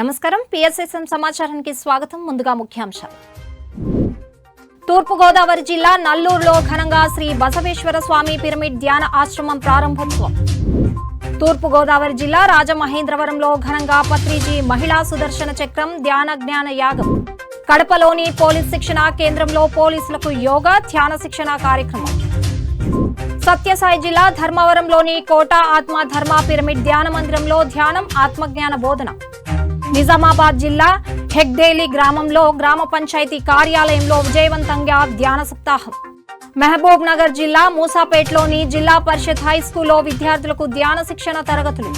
నమస్కారం. పిఎస్ఎస్ఎం సమాచారానికి స్వాగతం. ముందుగా ముఖ్యాంశాలు. తూర్పుగోదావరి జిల్లా నల్లూరులో ఘనంగా శ్రీ బసవేశ్వర స్వామి పిరమిడ్ ధ్యాన ఆశ్రమం ప్రారంభోత్సవం. తూర్పుగోదావరి జిల్లా రాజమహేంద్రవరంలో ఘనంగా పత్రిజీ మహిళా సుదర్శన చక్రం ధ్యాన జ్ఞాన యాగం. కడపలోని పోలీస్ శిక్షణ కేంద్రంలో పోలీసులకు యోగా ధ్యాన శిక్షణ కార్యక్రమం. సత్యసాయి జిల్లా ధర్మవరంలోని కోట ఆత్మ ధర్మ పిరమిడ్ ధ్యాన మందిరంలో ధ్యానం ఆత్మజ్ఞాన బోధన. నిజామాబాద్ జిల్లా హెగ్దేలి గ్రామంలో గ్రామ పంచాయతీ కార్యాలయంలో విజయవంతంగా ధ్యాన సప్తాహం. మహబూబ్ నగర్ జిల్లా మూసాపేట్లోని జిల్లా పరిషత్ హై స్కూల్లో విద్యార్థులకు ధ్యాన శిక్షణ తరగతులు.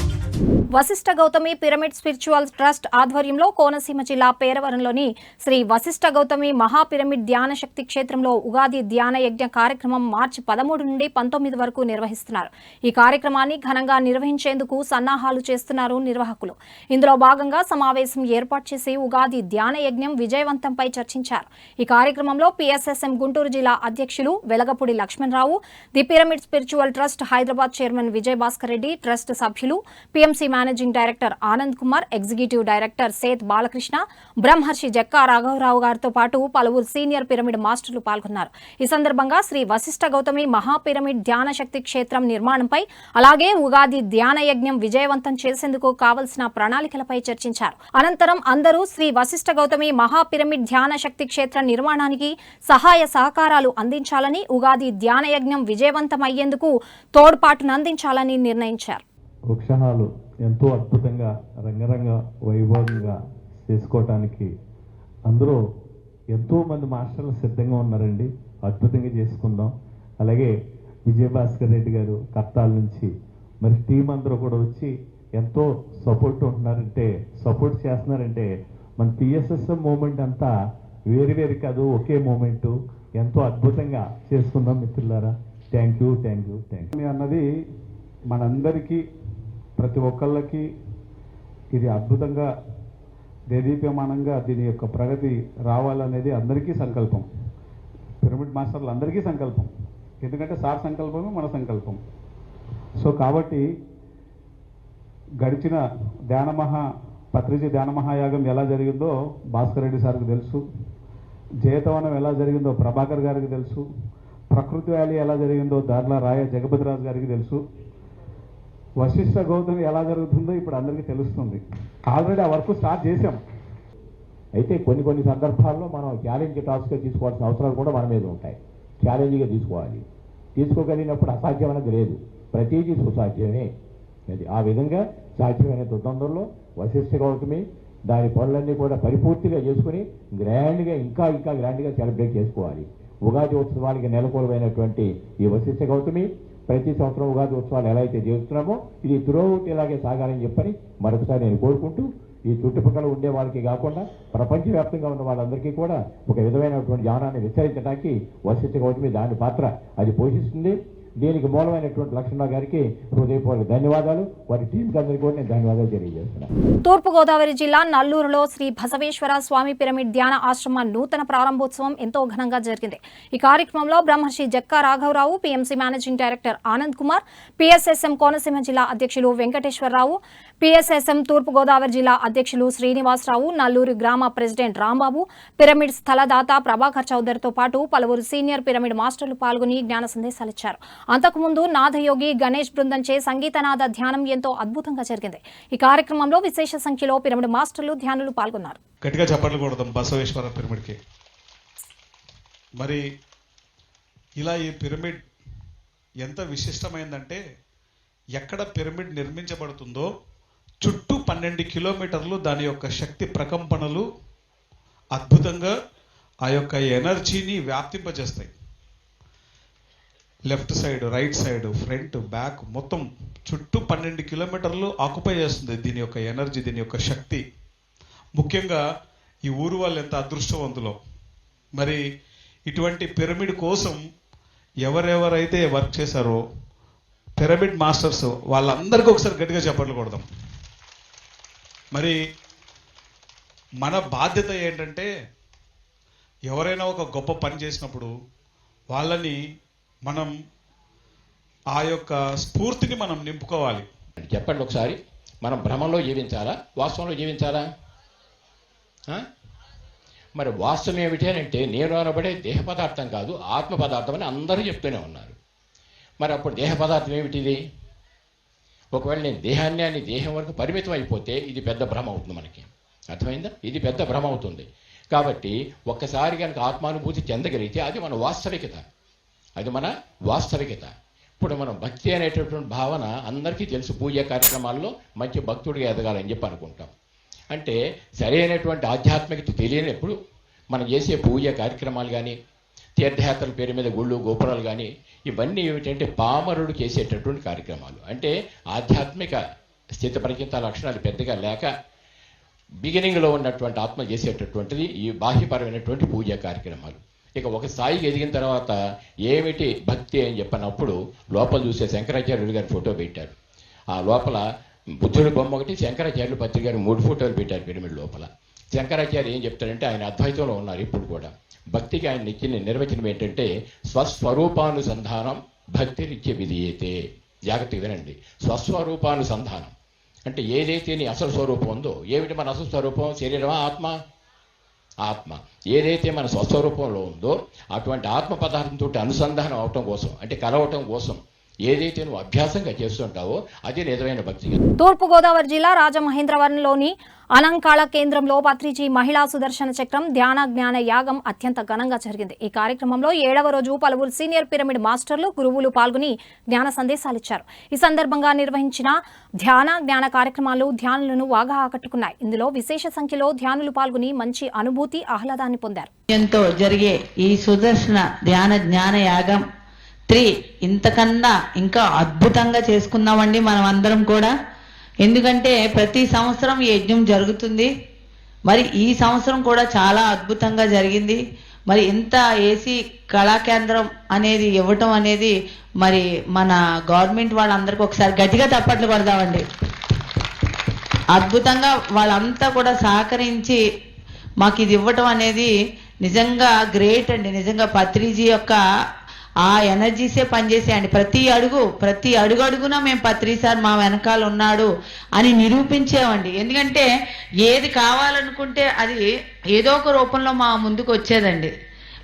Vasishta Gautami pyramid spiritual trust ఆధ్వర్యంలో కోనసీమ జిల్లా పేరవరంలోని శ్రీ వశిష్ఠ గౌతమి మహా పిరమిడ్ ధ్యాన శక్తి క్షేత్రంలో ఉగాది ధ్యాన యజ్ఞ కార్యక్రమం మార్చి పదమూడు నుండి పంతొమ్మిది వరకు నిర్వహిస్తున్నారు. ఈ కార్యక్రమాన్ని ఘనంగా నిర్వహించేందుకు సన్నాహాలు చేస్తున్నారు నిర్వాహకులు. ఇందులో భాగంగా సమావేశం ఏర్పాటు చేసి ఉగాది ధ్యాన యజ్ఞం విజయవంతంపై చర్చించారు. ఈ కార్యక్రమంలో పిఎస్ఎస్ఎం గుంటూరు జిల్లా అధ్యక్షులు Velagapudi Lakshmanarao the pyramid spiritual trust Hyderabad chairman Vijay Bhaskar Reddy trust సభ్యులు PMC managing director Anand Kumar executive director Seth Balakrishna Brahmarshi Jakka రాఘవరావు గారితో పాటు పలువురు సీనియర్ పిరమిడ్ మాస్టర్లు పాల్గొన్నారు. ఈ సందర్భంగా శ్రీ వశిష్ఠ గౌతమి మహా పిరమిడ్ ధ్యాన శక్తి క్షేత్రం నిర్మాణంపై అలాగే ఉగాది ధ్యాన యజ్ఞం విజయవంతం చేసేందుకు కావలసిన ప్రణాళికలపై చర్చించారు. అనంతరం అందరూ శ్రీ వశిష్ఠ గౌతమి మహా పిరమిడ్ ధ్యాన శక్తి క్షేత్ర నిర్మాణానికి సహాయ సహకారాలు అందించాలని ఉగాది ధ్యాన యజ్ఞం విజయవంతమయ్యేందుకు తోడ్పాటునందించాలని నిర్ణయించారు. వృక్షాలు ఎంతో అద్భుతంగా రంగరంగ వైభవంగా చేసుకోవటానికి అందరూ ఎంతో మంది మాస్టర్లు సిద్ధంగా ఉన్నారండి. అద్భుతంగా చేసుకుందాం. అలాగే విజయభాస్కర్ రెడ్డి గారు కత్తాల నుంచి మరి టీం అందరూ కూడా వచ్చి ఎంతో సపోర్ట్ ఉంటున్నారంటే సపోర్ట్ చేస్తున్నారంటే మన పిఎస్ఎస్ఎం మూమెంట్ అంతా వేరు వేరు కాదు ఒకే మూమెంట్ ఎంతో అద్భుతంగా చేసుకుందాం మిత్రులారా. Thank you thank you thank you అన్నది మనందరికీ ప్రతి ఒక్కళ్ళకి ఇది అద్భుతంగా దేదీప్యమానంగా దీని యొక్క ప్రగతి రావాలనేది అందరికీ సంకల్పం. పిరమిడ్ మాస్టర్లు అందరికీ సంకల్పం. ఎందుకంటే సార్ సంకల్పమే మన సంకల్పం. సో కాబట్టి గడిచిన ధ్యానమహా పత్రిజీ ధ్యానమహాయాగం ఎలా జరిగిందో భాస్కర్ రెడ్డి సార్కి తెలుసు. జయతవనం ఎలా జరిగిందో ప్రభాకర్ గారికి తెలుసు. ప్రకృతి వ్యాలీ ఎలా జరిగిందో దార్ల రాయ జగపతిరాజు గారికి తెలుసు. వశిష్ఠ గౌతమి ఎలా జరుగుతుందో ఇప్పుడు అందరికీ తెలుస్తుంది. ఆల్రెడీ ఆ వర్క్ స్టార్ట్ చేసాం అయితే కొన్ని కొన్ని సందర్భాల్లో మనం ఛాలెంజ్ టాస్క్గా తీసుకోవాల్సిన అవసరాలు కూడా మన మీద ఉంటాయి. ఛాలెంజ్గా తీసుకోవాలి. తీసుకోగలిగినప్పుడు అసాధ్యమైనది లేదు. ప్రతిదీ సుసాధ్యమే. అది ఆ విధంగా సాధ్యమైన తొందరలో వశిష్ఠ గౌతమి దాని పనులన్నీ కూడా పరిపూర్తిగా చేసుకుని గ్రాండ్గా ఇంకా ఇంకా గ్రాండ్గా సెలబ్రేట్ చేసుకోవాలి. ఉగాది ఉత్సవానికి నెలకొల్పైనటువంటి ఈ వశిష్ఠ గౌతమి ప్రతి సంవత్సరం ఉగాది ఉత్సవాలు ఎలా అయితే చేస్తున్నామో ఇది త్రూఅవుట్ ఇలాగే సాగాలని చెప్పని మరొకసారి నేను కోరుకుంటూ ఈ చుట్టుపక్కల ఉండే వాళ్ళకి కాకుండా ప్రపంచవ్యాప్తంగా ఉన్న వాళ్ళందరికీ కూడా ఒక విధమైనటువంటి జ్ఞానాన్ని విస్తరించడానికి వశిష్ఠ గౌతమి దాని పాత్ర అది పోషిస్తుంది. దీనికి మూలమైనటువంటి లక్ష్మణ గారికి హృదయపూర్వక ధన్యవాదాలు. వారి టీంకి అందరికీ కూడా నేను ధన్యవాదాలు తెలియజేస్తున్నాను. తూర్పుగోదావరి జిల్లా నల్లూరులో శ్రీ బసవేశ్వర స్వామి పిరమిడ్ ధ్యాన ఆశ్రమ నూతన ప్రారంభోత్సవం ఎంతో ఘనంగా జరిగింది. ఈ కార్యక్రమంలో బ్రహ్మర్షి జక్కా రాఘవరావు PMC managing director Anand Kumar PSSM Konaseema జిల్లా అధ్యక్షులు వెంకటేశ్వరరావు పిఎస్ఎస్ఎం తూర్పుగోదావరి జిల్లా అధ్యక్షులు శ్రీనివాసరావు నల్లూరు గ్రామ ప్రెసిడెంట్ రాంబాబు పిరమిడ్ స్థలదాత ప్రభాకర్ చౌదరితో పాటు పలువురు సీనియర్ పిరమిడ్ మాస్టర్లు పాల్గొని జ్ఞాన సందేశాలిచ్చారు అంతకుముందు నాథయోగి గణేష్ బృందంచే సంగీతనాద ధ్యానం ఎంతో అద్భుతంగా జరిగింది. ఈ కార్యక్రమంలో విశేష సంఖ్యలో పిరమిడ్ మాస్టర్లు ధ్యానులు పాల్గొన్నారు. గట్టిగా చప్పట్లు కొడదాం బసవేశ్వర పిరమిడ్కి. మరి ఇలా ఈ పిరమిడ్ ఎంత విశిష్టమైందంటే ఎక్కడ పిరమిడ్ నిర్మించబడుతుందో చుట్టూ పన్నెండు కిలోమీటర్లు దాని యొక్క శక్తి ప్రకంపనలు అద్భుతంగా ఆ యొక్క ఎనర్జీని వ్యాప్తింపజేస్తాయి. Left side right side front back మొత్తం చుట్టూ పన్నెండు కిలోమీటర్లు ఆక్యుపై చేస్తుంది దీని యొక్క ఎనర్జీ దీని యొక్క శక్తి. ముఖ్యంగా ఈ ఊరు వాళ్ళు ఎంత అదృష్టవంతులో. మరి ఇటువంటి పిరమిడ్ కోసం ఎవరెవరైతే వర్క్ చేశారో పిరమిడ్ మాస్టర్స్ వాళ్ళందరికీ ఒకసారి గట్టిగా చెప్పట్లు కొడదాం. మరి మన బాధ్యత ఏంటంటే ఎవరైనా ఒక గొప్ప పని చేసినప్పుడు వాళ్ళని మనం ఆ యొక్క స్ఫూర్తిని మనం నింపుకోవాలి. చెప్పండి ఒకసారి. మనం భ్రమంలో జీవించాలా? వాస్తవంలో జీవించాలా? మరి వాస్తవం ఏమిటి అని అంటే నేను అనబడే దేహ పదార్థం కాదు ఆత్మ పదార్థం అని అందరూ చెప్తూనే ఉన్నారు. మరి అప్పుడు దేహ పదార్థం ఏమిటిది? ఒకవేళ నేను దేహాన్ని అని దేహం వరకు పరిమితం అయిపోతే ఇది పెద్ద భ్రమ అవుతుంది మనకి. అర్థమైందా? ఇది పెద్ద భ్రమ అవుతుంది. కాబట్టి ఒక్కసారి కనుక ఆత్మానుభూతి చెందగలిగితే అది మన వాస్తవికత. అది మన వాస్తవికత. ఇప్పుడు మనం భక్తి అనేటటువంటి భావన అందరికీ తెలుసు. పూజ కార్యక్రమాల్లో మంచి భక్తుడిగా ఎదగాలని చెప్పి అనుకుంటాం. అంటే సరైనటువంటి ఆధ్యాత్మికత తెలియనప్పుడు మనం చేసే పూజ కార్యక్రమాలు కానీ తీర్థయాత్రల పేరు మీద గుళ్ళు గోపురాలు కానీ ఇవన్నీ ఏమిటంటే పామరుడు చేసేటటువంటి కార్యక్రమాలు. అంటే ఆధ్యాత్మిక స్థితి పరిచిత లక్షణాలు పెద్దగా లేక బిగినింగ్లో ఉన్నటువంటి ఆత్మ చేసేటటువంటిది ఈ బాహ్యపరమైనటువంటి పూజా కార్యక్రమాలు. ఇక ఒక స్థాయికి ఎదిగిన తర్వాత ఏమిటి భక్తి అని చెప్పినప్పుడు లోపల చూసే శంకరాచార్యుడు గారి ఫోటో పెట్టారు. ఆ లోపల బుద్ధుడి బొమ్మ ఒకటి శంకరాచార్యులు పత్రిక గారు మూడు ఫోటోలు పెట్టారు పిరమిడ్ లోపల. శంకరాచార్య ఏం చెప్తారంటే ఆయన అద్వైతంలో ఉన్నారు ఇప్పుడు కూడా. భక్తికి ఆయన ఇచ్చిన నిర్వచనం ఏంటంటే స్వస్వరూపానుసంధానం భక్తి రీత్య అయితే జాగ్రత్తగా వినండి. స్వస్వరూపానుసంధానం. అంటే ఏదైతే నీ అసలు స్వరూపం ఉందో ఏమిటి మన అసలు స్వరూపం? శరీరమా ఆత్మ? ఆత్మ. ఏదైతే మన స్వస్వరూపంలో ఉందో అటువంటి ఆత్మ పదార్థంతో అనుసంధానం అవటం కోసం అంటే కలవటం కోసం ఏదైతే నువ్వు అభ్యాసంగా చేస్తుంటావో అది నిజమైన భక్తి తూర్పుగోదావరి జిల్లా రాజమహేంద్రవరంలోని అలంకాళ కేంద్రంలో పత్రిజీ మహిళా సుదర్శన చక్రం ధ్యాన జ్ఞాన యాగం అత్యంత ఘనంగా జరిగింది. ఈ కార్యక్రమంలో ఏడవ రోజు పలువురు సీనియర్ పిరమిడ్ మాస్టర్లు గురువులు పాల్గొని జ్ఞాన సందేశాలిచ్చారు ఈ సందర్భంగా నిర్వహించిన ధ్యాన జ్ఞాన కార్యక్రమాలు ధ్యానులను బాగా ఆకట్టుకున్నాయి. ఇందులో విశేష సంఖ్యలో ధ్యానులు పాల్గొని మంచి అనుభూతి ఆహ్లాదాన్ని పొందారు. ఎంతో జరిగే ఈ సుదర్శన ధ్యాన జ్ఞాన యాగం త్రీ ఇంతకన్నా ఇంకా అద్భుతంగా చేసుకుందామండి మనం అందరం కూడా. ఎందుకంటే ప్రతి సంవత్సరం ఈ యజ్ఞం జరుగుతుంది. మరి ఈ సంవత్సరం కూడా చాలా అద్భుతంగా జరిగింది. మరి ఇంత ఏసీ కళాకేంద్రం అనేది ఇవ్వటం అనేది మరి మన గవర్నమెంట్ వాళ్ళందరికీ ఒకసారి గట్టిగా తప్పట్లు కొడదామండి. అద్భుతంగా వాళ్ళంతా కూడా సహకరించి మాకు ఇది ఇవ్వటం అనేది నిజంగా గ్రేట్ అండి. నిజంగా పత్రిజీ యొక్క ఆ ఎనర్జీసే పనిచేసేయండి. ప్రతి అడుగు ప్రతి అడుగు అడుగున మేము పత్రి సార్ మా వెనకాల ఉన్నాడు అని నిరూపించామండి ఎందుకంటే ఏది కావాలనుకుంటే అది ఏదో ఒక రూపంలో మా ముందుకు వచ్చేదండి.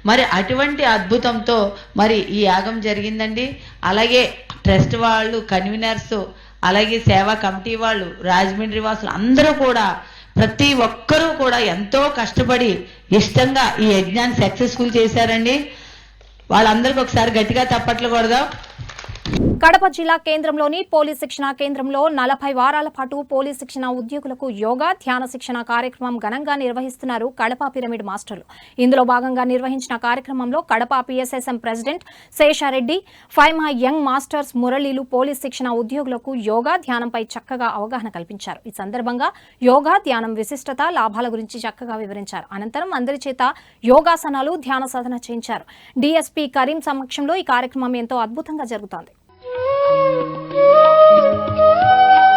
మరి అటువంటి అద్భుతంతో మరి ఈ యాగం జరిగిందండి. అలాగే ట్రస్ట్ వాళ్ళు కన్వీనర్స్ అలాగే సేవా కమిటీ వాళ్ళు రాజమండ్రి వాసులు అందరూ కూడా ప్రతి ఒక్కరూ కూడా ఎంతో కష్టపడి ఇష్టంగా ఈ యజ్ఞాన్ని సక్సెస్ఫుల్ చేశారండి. వాళ్ళందరికీ ఒకసారి గట్టిగా తప్పట్లు కొడదాం. కడప జిల్లా కేంద్రంలోని పోలీస్ శిక్షణ కేంద్రంలో నలభై వారాల పాటు పోలీస్ శిక్షణ ఉద్యోగులకు యోగా ధ్యాన శిక్షణ కార్యక్రమం ఘనంగా నిర్వహిస్తున్నారు కడప పిరమిడ్ మాస్టర్లు. ఇందులో భాగంగా నిర్వహించిన కార్యక్రమంలో Kadapa PSSM president Sesha Reddy five young masters మురళీలు police శిక్షణ ఉద్యోగులకు యోగా ధ్యానంపై చక్కగా అవగాహన కల్పించారు. ఈ సందర్భంగా యోగా ధ్యానం విశిష్టత లాభాల గురించి చక్కగా వివరించారు. అనంతరం అందరి చేత యోగాసనాలు ధ్యాన సాధన చేయించారు. డిఎస్పీ కరీం సమక్షంలో ఈ కార్యక్రమం ఎంతో అద్భుతంగా జరుగుతోంది. ధ్యాన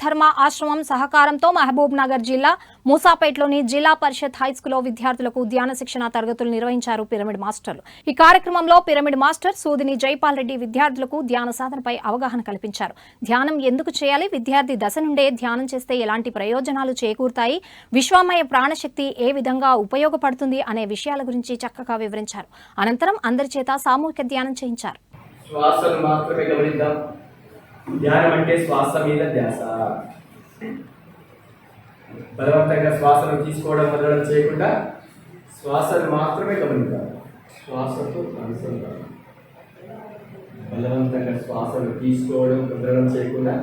ధర్మ ఆశ్రమం సహకారంతో మహబూబ్ నగర్ జిల్లా మూసాపేట్లోని జిల్లా పరిషత్ హైస్కూల్లో విద్యార్థులకు ధ్యాన శిక్షణ తరగతులు నిర్వహించారు పిరమిడ్ మాస్టర్లు. ఈ కార్యక్రమంలో పిరమిడ్ మాస్టర్ సూదిని జైపాల్ రెడ్డి విద్యార్థులకు ధ్యాన సాధనపై అవగాహన కల్పించారు. ధ్యానం ఎందుకు చేయాలి? విద్యార్థి దశ నుండే ధ్యానం చేస్తే ఎలాంటి ప్రయోజనాలు చేకూరుతాయి? విశ్వామయ ప్రాణశక్తి ఏ విధంగా ఉపయోగపడుతుంది అనే విషయాల గురించి చక్కగా వివరించారు. అనంతరం అందరి చేత సామూహిక ధ్యానం చేయించారు. శ్వాసను మాత్రమే గమనిద్దాం. ధ్యానం అంటే శ్వాస మీద ధ్యాస. బలవంతంగా శ్వాసను తీసుకోవడం వదలడం చేయకుండా శ్వాసను మాత్రమే గమనించాలి. శ్వాసతో అనుసంధానం. బలవంతంగా శ్వాసను తీసుకోవడం వదలడం చేయకుండా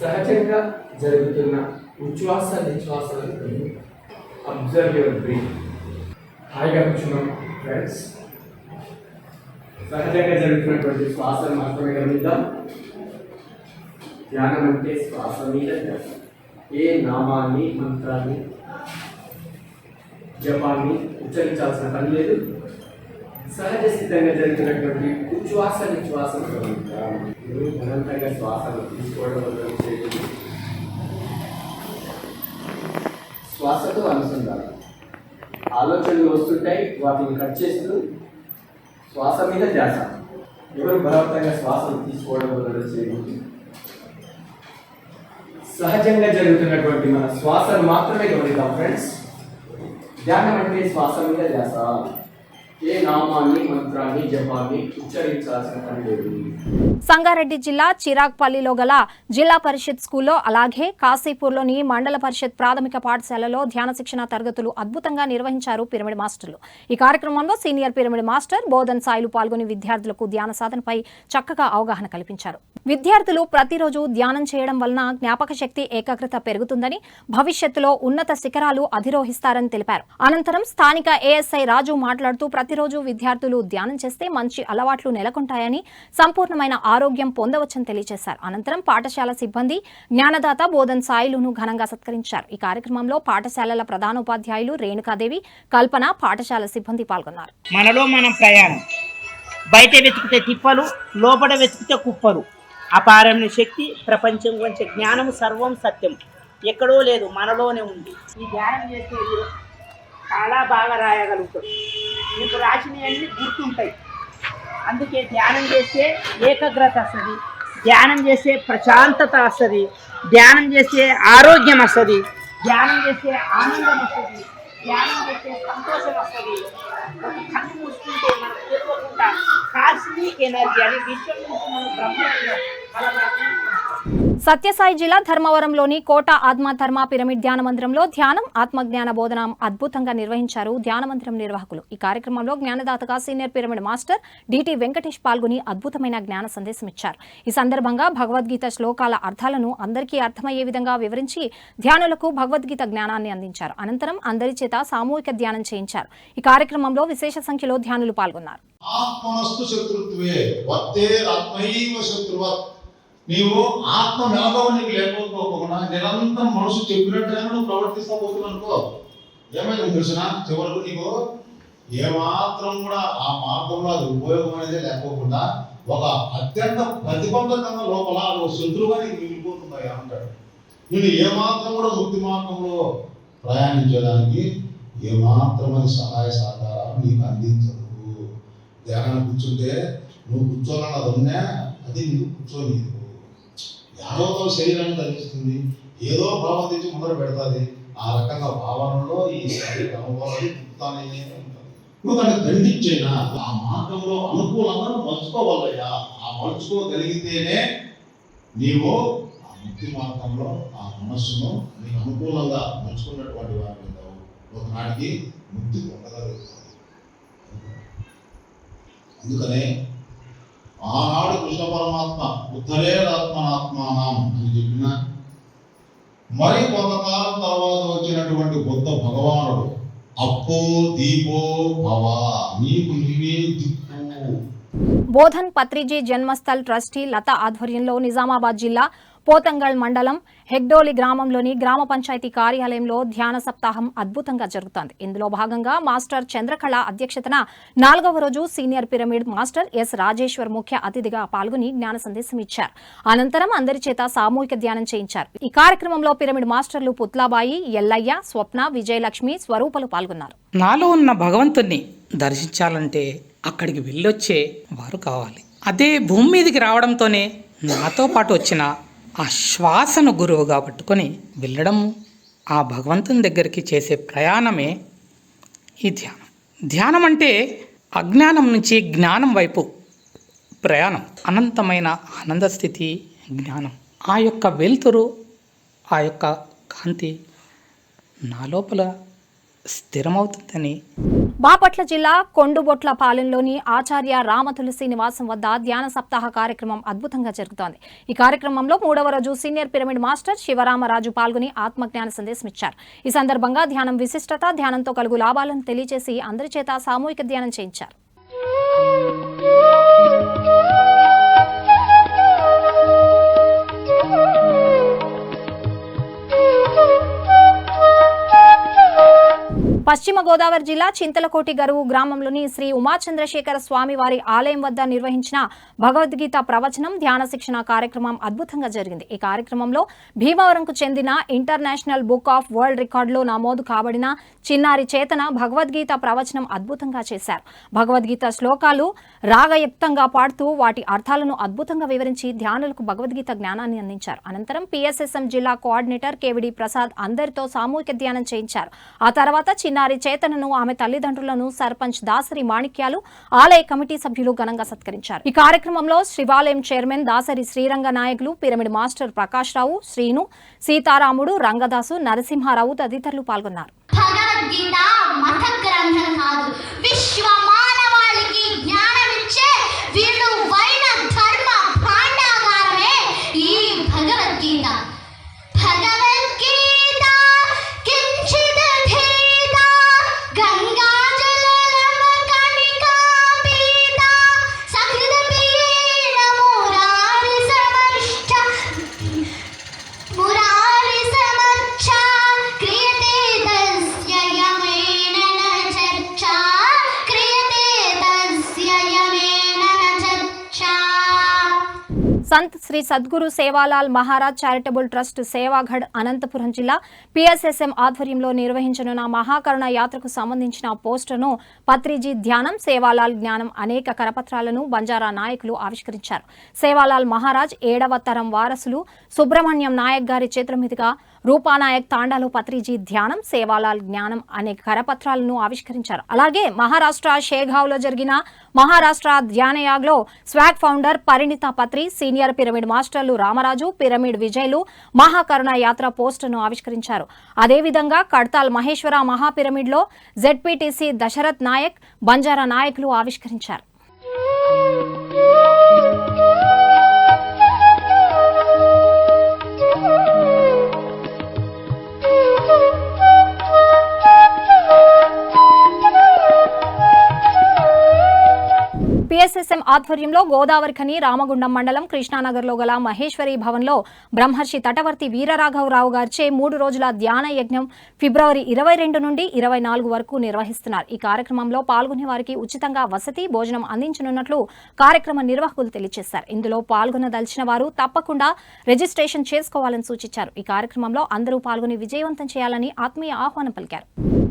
సహజంగా జరుగుతున్న ఉచ్ఛ్వాస నిశ్వాసాలను అబ్జర్వ్ యువర్ బ్రీత్ హాయిగా కూర్చున్నాం ఫ్రెండ్స్ సహజంగా జరుగుతున్నటువంటి శ్వాసను మాత్రమే గమనిద్దాం. ధ్యానం అంటే శ్వాస మీద ధ్యానం ఏ నామాన్ని మంత్రాన్ని జపాన్ని ఉచ్చరించాల్సిన పని లేదు. సహజ సిద్ధంగా జరిగినటువంటి ఉచ్ఛ్వాస నిశ్వాసం గమనిద్దాం. అనంతంగా శ్వాసను తీసుకోవడం వల్ల చేయలేదు శ్వాసతో అనుసంధానం. ఆలోచనలు వస్తుంటాయి వాటిని కట్ చేస్తూ శ్వాస మీద ధ్యాస. ఎవరు బలవంతంగా శ్వాసను తీసుకోవడం వల్ల చేయకూడదు సహజంగా జరుగుతున్నటువంటి మన శ్వాసను మాత్రమే గమనిద్దాం ఫ్రెండ్స్ ధ్యానం అంటే శ్వాస మీద ధ్యాస. ఏ నామాన్ని మంత్రాన్ని జపాన్ని ఉచ్చరించాల్సిన పని లేదు. సంగారెడ్డి జిల్లా చిరాగ్పల్లిలో గల జిల్లా పరిషత్ స్కూల్లో అలాగే కాశీపూర్లోని మండల పరిషత్ ప్రాథమిక పాఠశాలలో ధ్యాన శిక్షణ తరగతులు అద్భుతంగా నిర్వహించారు పిరమిడ్ మాస్టర్లు. ఈ కార్యక్రమంలో senior pyramid master Bodhan Sailu పాల్గొని విద్యార్థులకు ధ్యాన సాధనపై చక్కగా అవగాహన కల్పించారు. విద్యార్థులు ప్రతిరోజు ధ్యానం చేయడం వలన జ్ఞాపక శక్తి ఏకాగ్రత పెరుగుతుందని భవిష్యత్తులో ఉన్నత శిఖరాలు అధిరోహిస్తారని తెలిపారు. అనంతరం స్థానిక ఏఎస్ఐ రాజు మాట్లాడుతూ ప్రతిరోజు విద్యార్థులు ధ్యానం చేస్తే మంచి అలవాట్లు నెలకొంటాయని సంపూర్ణమైన ఆరోగ్యం పొందవచ్చని తెలియజేశారు. అనంతరం పాఠశాల సిబ్బంది జ్ఞానదాత బోధన్ సాయిలును ఘనంగా సత్కరించారు. ఈ కార్యక్రమంలో పాఠశాలల ప్రధానోపాధ్యాయులు రేణుకాదేవి కల్పన పాఠశాల సిబ్బంది పాల్గొన్నారు. మనలో మనం ప్రయాణం. బయట వెతికితే తిప్పలు లోపల వెతికితే కుప్పలు. అపారమైన శక్తి ప్రపంచం గురించి జ్ఞానం సర్వం సత్యం. ఎక్కడో లేదు మనలోనే ఉంది. ఈ ధ్యానం చేస్తే చాలా బాగా రాయగలుగుతాడు. మీకు రాసినవన్నీ గుర్తుంటాయి. అందుకే ధ్యానం చేస్తే ఏకాగ్రత వస్తుంది ధ్యానం చేస్తే ప్రశాంతత వస్తుంది ధ్యానం చేస్తే ఆరోగ్యం వస్తుంది ధ్యానం చేస్తే ఆనందం వస్తుంది ధ్యానం చేస్తే సంతోషం వస్తుంది. కన్ను మూసుకుంటే మనం తెలియకుండా కాస్మిక్ ఎనర్జీ అని విశ్వం నుంచి మనం బ్రహ్మాండం సత్యసాయి జిల్లా ధర్మవరంలోని కోట ఆత్మ ధర్మ పిరమిడ్ ధ్యాన మందిరంలో ధ్యానం ఆత్మజ్ఞాన బోధన అద్భుతంగా నిర్వహించారు ధ్యాన మందిరం నిర్వాహకులు. ఈ కార్యక్రమంలో జ్ఞానదాతగా senior pyramid master DT Venkatesh పాల్గొని అద్భుతమైన జ్ఞాన సందేశం ఇచ్చారు. ఈ సందర్భంగా భగవద్గీత శ్లోకాల అర్థాలను అందరికీ అర్థమయ్యే విధంగా వివరించి ధ్యానులకు భగవద్గీత జ్ఞానాన్ని అందించారు. అనంతరం అందరి చేత సామూహిక ధ్యానం చేయించారు. ఈ కార్యక్రమంలో విశేష సంఖ్యలో ధ్యానులు పాల్గొన్నారు. ఆత్మనస్తు శత్రుత్వే శత్రువత్. నీవు ఆత్మ మెలగవ నీకు లేకపోకుండా నిరంతరం మనసు చెప్పినట్టుగా నువ్వు ప్రవర్తిస్తా పోతున్నావు అనుకో. ఏమైంది తెలిసిన? చివరకు నీకు ఏమాత్రం కూడా ఆ మార్గంలో అది ఉపయోగం అనేది లేకపోకుండా ఒక అత్యంత ప్రతిబంధకంగా లోపల అది ఒక శత్రువుగా నీకు మిగిలిపోతుందా అంటాడు. నేను ఏమాత్రం కూడా ముక్తి మార్గంలో ప్రయాణించడానికి ఏమాత్రం అది సహాయ సహకారాలు నీకు అందించదు. ధ్యానం కూర్చుంటే నువ్వు కూర్చోవాలని అది ఉన్నా అది నీకు కూర్చోనీదు ధ్యానంతో శరీరాన్ని తగ్గిస్తుంది. ఏదో భావం తెచ్చి ముందర పెడతాది. ఆ రకంగా భావనలో ఈ శారీరక అనుభవాలు తిప్పుతానే ఉంటుంది నువ్వు దాన్ని దండించైనా ఆ మార్గంలో అనుకూలంగా మలుచుకోవాలయ్యా ఆ మలుచుకోగలిగితేనే నీవు ఆ ముక్తి మార్గంలో ఆ మనస్సును నీకు అనుకూలంగా మలుచుకున్నటువంటి వారి మీద ఒకనాటికి ముక్తి పొందగలుగుతావు. అందుకనే ఆనాడు కృష్ణ పరమాత్మ ఉత్తరేరాత్మనాత్మానం అని చెప్పిన మరి కొంతకాలం తర్వాత వచ్చినటువంటి బుద్ధ భగవానుడు అప్పో దీపో భవ నీకు నీవే దిక్కు బోధన్ పత్రిజీ జన్మస్థల్ ట్రస్టీ లత ఆధ్వర్యంలో నిజామాబాద్ జిల్లా పోతంగల్ మండలం హెగ్డోలి గ్రామంలోని గ్రామ పంచాయతీ కార్యాలయంలో ధ్యాన సప్తాహం అద్భుతంగా జరుగుతోంది. ఇందులో భాగంగా మాస్టర్ చంద్రకళ అధ్యక్షతన నాలుగవ రోజు senior pyramid master S Rajeshwar ముఖ్య అతిథిగా పాల్గొని జ్ఞాన సందేశం ఇచ్చారు. అనంతరం అందరి చేత సామూహిక ధ్యానం చేయించారు. ఈ కార్యక్రమంలో పిరమిడ్ మాస్టర్లు పుత్లాబాయి ఎల్లయ్య స్వప్న విజయలక్ష్మి స్వరూపలు పాల్గొన్నారు. నాలో ఉన్న భగవంతుణ్ణి దర్శించాలంటే అక్కడికి వెళ్ళొచ్చే వారు కావాలి. అదే భూమి మీదకి రావడంతోనే నాతో పాటు వచ్చిన ఆ శ్వాసను గురువుగా పట్టుకొని వెళ్ళడం ఆ భగవంతుని దగ్గరికి చేసే ప్రయాణమే ఈ ధ్యానం. ధ్యానం అంటే అజ్ఞానం నుంచి జ్ఞానం వైపు ప్రయాణం. అనంతమైన ఆనంద స్థితి జ్ఞానం. ఆ యొక్క వెలుతురు ఆ యొక్క కాంతి నా లోపల స్థిరమవుతుందని బాపట్ల జిల్లా కొండుబొట్ల పాలెంలోని ఆచార్య రామతులసి నివాసం వద్ద ధ్యాన సప్తాహ కార్యక్రమం అద్భుతంగా జరుగుతోంది. ఈ కార్యక్రమంలో మూడవ రోజు సీనియర్ పిరమిడ్ మాస్టర్ శివరామరాజు పాల్గొని ఆత్మజ్ఞాన సందేశం ఇచ్చారు. ఈ సందర్భంగా ధ్యానం విశిష్టత ధ్యానంతో కలుగు లాభాలను తెలియజేసి అందరి చేత సామూహిక ధ్యానం చేయించారు. పశ్చిమ గోదావరి జిల్లా చింతలకోటి గరువు గ్రామంలోని శ్రీ ఉమాచంద్రశేఖర స్వామి వారి ఆలయం వద్ద నిర్వహించిన భగవద్గీత ప్రవచనం ధ్యాన శిక్షణ కార్యక్రమం అద్భుతంగా జరిగింది. ఈ కార్యక్రమంలో భీమవరంకు చెందిన ఇంటర్నేషనల్ బుక్ ఆఫ్ వరల్డ్ రికార్డులో నమోదు కాబడిన చిన్నారి చేతన భగవద్గీత ప్రవచనం అద్భుతంగా చేశారు. భగవద్గీత శ్లోకాలు రాగయుక్తంగా పాడుతూ వాటి అర్థాలను అద్భుతంగా వివరించి ధ్యానులకు భగవద్గీత జ్ఞానాన్ని అందించారు. అనంతరం పిఎస్ఎస్ఎం జిల్లా కోఆర్డినేటర్ కేవిడి ప్రసాద్ అందరితో సామూహిక ధ్యానం చేయించారు. ఆ తర్వాత చిన్నారి చేతనను ఆమె తల్లిదండ్రులను సర్పంచ్ దాసరి మాణిక్యాలు ఆలయ కమిటీ సభ్యులు ఘనంగా సత్కరించారు. ఈ కార్యక్రమంలో శివాలయం చైర్మన్ దాసరి శ్రీరంగ నాయకులు పిరమిడ్ మాస్టర్ ప్రకాష్ రావు శ్రీను సీతారాముడు రంగదాసు నరసింహారావు తదితరులు పాల్గొన్నారు. మత గ్రంథం కాదు. విశ్వ మానవాళికి జ్ఞానమిచ్చే విలువైన సంత్ శ్రీ సద్గురు సేవాలాల్ మహారాజ్ చారిటబుల్ ట్రస్ట్ సేవాగఢ్ అనంతపురం జిల్లా పిఎస్ఎస్ఎం ఆధ్వర్యంలో నిర్వహించనున్న మహాకరుణ యాత్రకు సంబంధించిన పోస్టర్ను పత్రిజీ ధ్యానం సేవాలాల్ జ్ఞానం అనేక కరపత్రాలను బంజారా నాయకులు ఆవిష్కరించారు. సేవాలాల్ మహారాజ్ ఏడవ తరం వారసులు సుబ్రహ్మణ్యం నాయక్ గారి చేతుల మీదుగా రూపానాయక్ తాండాలో పత్రిజీ ధ్యానం సేవాలాల్ జ్ఞానం అనే కరపత్రాలను ఆవిష్కరించారు. అలాగే మహారాష్ట్ర షేఘావ్లో జరిగిన Maharashtra ధ్యానయాగ్లో Swag founder Parinita Patri senior pyramid మాస్టర్లు రామరాజు పిరమిడ్ విజయ్లు మహాకరుణ యాత్ర పోస్టును ఆవిష్కరించారు. అదేవిధంగా కడ్తాల్ మహేశ్వర మహాపిరమిడ్లో జెడ్పీటీసీ దశరథ్ నాయక్ బంజారా నాయకులు ఆవిష్కరించారు. పిఎస్ఎస్ఎం ఆధ్వర్యంలో గోదావరిఖని రామగుండం మండలం కృష్ణానగర్లో గల మహేశ్వరి భవన్లో బ్రహ్మర్షి తటవర్తి వీరరాఘవరావు గారిచే మూడు రోజుల ధ్యాన యజ్ఞం ఫిబ్రవరి ఇరవై రెండు నుండి ఇరవై నాలుగు వరకు నిర్వహిస్తున్నారు. ఈ కార్యక్రమంలో పాల్గొనే వారికి ఉచితంగా వసతి భోజనం అందించనున్నట్లు కార్యక్రమ నిర్వాహకులు తెలియజేశారు. ఇందులో పాల్గొనదలిచిన వారు తప్పకుండా రిజిస్ట్రేషన్ చేసుకోవాలని సూచించారు. ఈ కార్యక్రమంలో అందరూ పాల్గొని విజయవంతం చేయాలని ఆత్మీయ ఆహ్వానం పలికారు.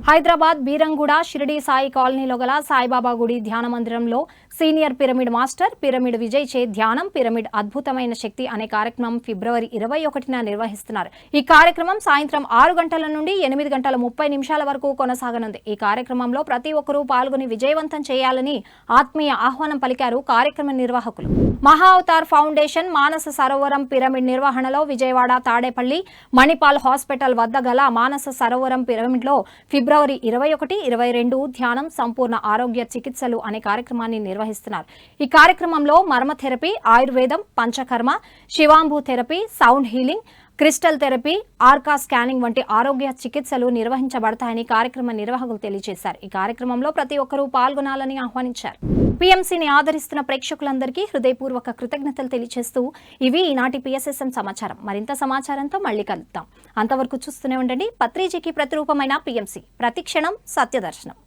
హైదరాబాద్ బీరంగూడ షిరిడి సాయి కాలనీలో గల సాయిబాబా గుడి ధ్యాన మందిరంలో senior pyramid master pyramid Vijay చే ధ్యానం పిరమిడ్ అద్భుతమైన శక్తి అనే కార్యక్రమం ఫిబ్రవరి ఇరవై ఒకటిన నిర్వహిస్తున్నారు. ఈ కార్యక్రమం సాయంత్రం ఆరు గంటల నుండి ఎనిమిది గంటల ముప్పై నిమిషాల వరకు కొనసాగనుంది. ఈ కార్యక్రమంలో ప్రతి ఒక్కరూ పాల్గొని విజయవంతం చేయాలని ఆత్మీయ ఆహ్వానం పలికారు కార్యక్రమ నిర్వాహకులు. మహా అవతార్ ఫౌండేషన్ మానస సరోవరం పిరమిడ్ నిర్వహణలో విజయవాడ తాడేపల్లి మణిపాల్ హాస్పిటల్ వద్ద గల మానస సరోవరం పిరమిడ్లో ఫిబ్రవరి ఇరవై ఒకటి ఇరవై రెండు ధ్యానం సంపూర్ణ ఆరోగ్య చికిత్సలు అనే కార్యక్రమాన్ని నిర్వహిస్తున్నారు. ఈ కార్యక్రమంలో మర్మ థెరపీ ఆయుర్వేదం panchakarma శివాంబు therapy sound healing crystal therapy Arka scanning వంటి ఆరోగ్య చికిత్సలు నిర్వహించబడతాయని కార్యక్రమ నిర్వాహకులు తెలియజేశారు. ఈ కార్యక్రమంలో ప్రతి ఒక్కరూ పాల్గొనాలని ఆహ్వానించారు. పీఎంసీని ఆదరిస్తున్న ప్రేక్షకులందరికీ హృదయపూర్వక కృతజ్ఞతలు తెలియజేస్తూ ఇవి ఈనాటి పిఎస్ఎస్ఎం సమాచారం. మరింత సమాచారంతో మళ్ళీ కలుద్దాం. అంతవరకు చూస్తూనే ఉండండి. పత్రిజీకి ప్రతిరూపమైన పీఎంసీ. ప్రతిక్షణం సత్యదర్శనం.